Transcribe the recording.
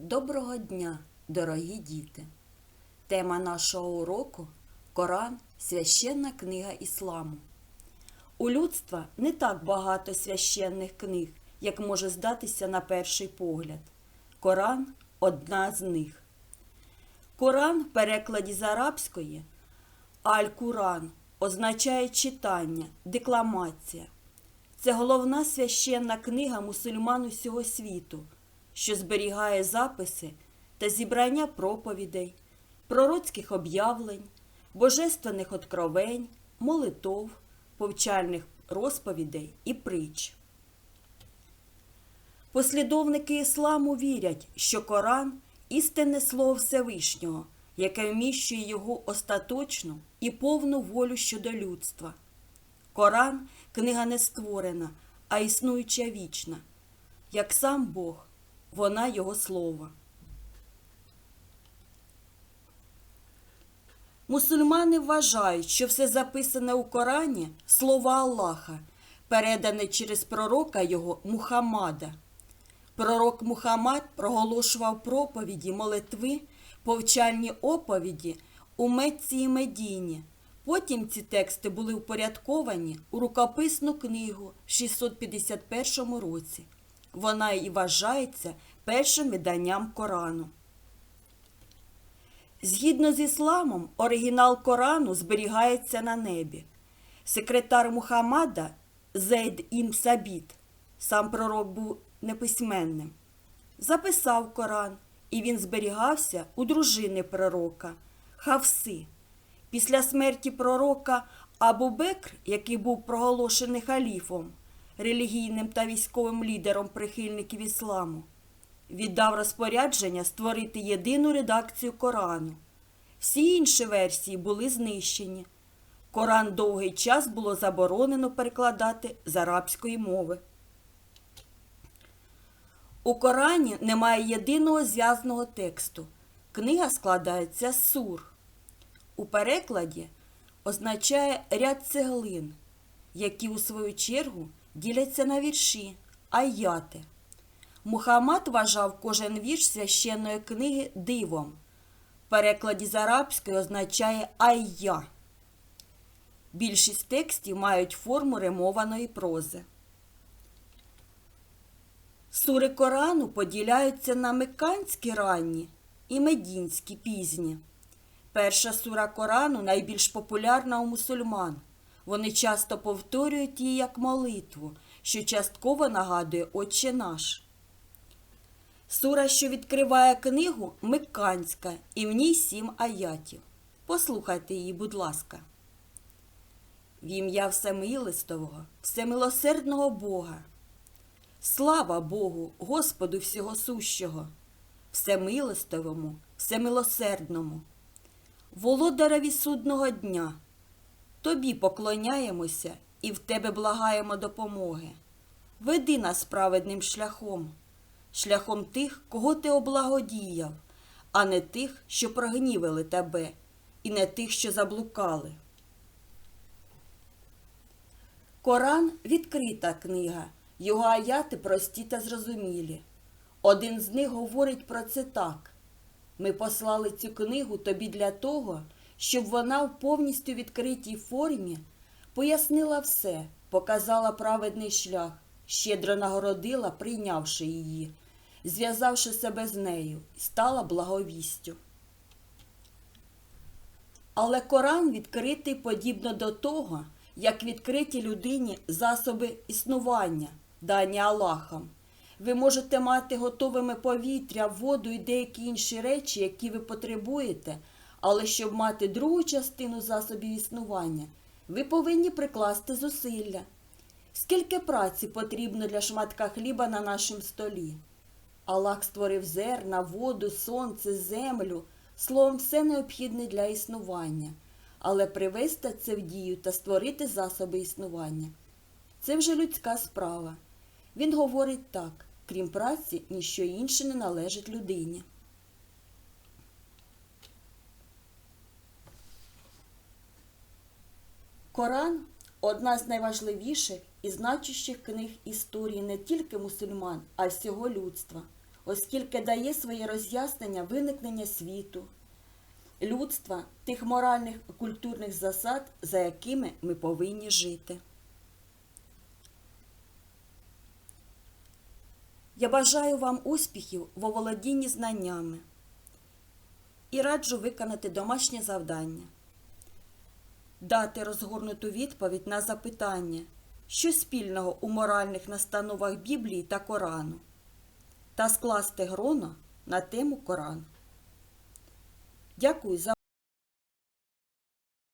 Доброго дня, дорогі діти! Тема нашого уроку Коран священна книга ісламу. У людства не так багато священних книг, як може здатися на перший погляд. Коран одна з них. Коран в перекладі з арабської Аль-Куран означає читання, декламація. Це головна священна книга мусульман усього світу, що зберігає записи та зібрання проповідей, пророцьких об'явлень, божественних откровень, молитов, повчальних розповідей і притч. Послідовники ісламу вірять, що Коран істинне слово Всевишнього, яке вміщує його остаточну і повну волю щодо людства. Коран книга не створена, а існуюча вічна. Як сам Бог, вона його слово. Мусульмани вважають, що все записане у Корані слова Аллаха, передане через пророка його Мухаммада. Пророк Мухаммад проголошував проповіді, молитви, повчальні оповіді у Мекці і Медіні. Потім ці тексти були впорядковані у рукописну книгу в 651 році. Вона і вважається першим виданням Корану. Згідно з ісламом, оригінал Корану зберігається на небі. Секретар Мухаммада Зейд Ім Сабіт, сам пророк був неписьменним, записав Коран, і він зберігався у дружини пророка Хавси. Після смерті пророка Абу Бекр, який був проголошений халіфом, релігійним та військовим лідером прихильників ісламу, віддав розпорядження створити єдину редакцію Корану. Всі інші версії були знищені. Коран довгий час було заборонено перекладати з арабської мови. У Корані немає єдиного зв'язного тексту. Книга складається з сур. У перекладі означає ряд цеглин, які у свою чергу діляться на вірші, аяти. Мухаммад вважав кожен вірш священної книги дивом. В перекладі з арабської означає айя. Більшість текстів мають форму ремованої прози. Сури Корану поділяються на меканські ранні і медінські пізні. Перша сура Корану найбільш популярна у мусульман. Вони часто повторюють її як молитву, що частково нагадує Отче наш. Сура, що відкриває книгу, мекканська, і в ній сім аятів. Послухайте її, будь ласка. В ім'я Всемилистового, Всемилосердного Бога. Слава Богу, Господу всього сущого, Всемилостивому, Всемилосердному, володареві судного дня. Тобі поклоняємося і в тебе благаємо допомоги. Веди нас праведним шляхом, шляхом тих, кого ти облагодіяв, а не тих, що прогнівили тебе, і не тих, що заблукали. Коран відкрита книга, його аяти прості та зрозумілі. Один з них говорить про це так. Ми послали цю книгу тобі для того, щоб вона в повністю відкритій формі пояснила все, показала праведний шлях, щедро нагородила, прийнявши її, зв'язавши себе з нею, стала благовістю. Але Коран відкритий подібно до того, як відкриті людині засоби існування, дані Аллахом. Ви можете мати готовими повітря, воду і деякі інші речі, які ви потребуєте, але щоб мати другу частину засобів існування, ви повинні прикласти зусилля. Скільки праці потрібно для шматка хліба на нашому столі? Аллах створив зерна, воду, сонце, землю, словом, все необхідне для існування, але привести це в дію та створити засоби існування. Це вже людська справа. Він говорить так, крім праці, ніщо інше не належить людині. Коран одна з найважливіших і значущих книг історії не тільки мусульман, а й всього людства. оскільки дає своє роз'яснення виникнення світу, людства, тих моральних і культурних засад, за якими ми повинні жити. Я бажаю вам успіхів в оволодінні знаннями і раджу виконати домашнє завдання, дати розгорнуту відповідь на запитання, що спільного у моральних настановах Біблії та Корану, та скласти гроно на тему Коран. Дякую за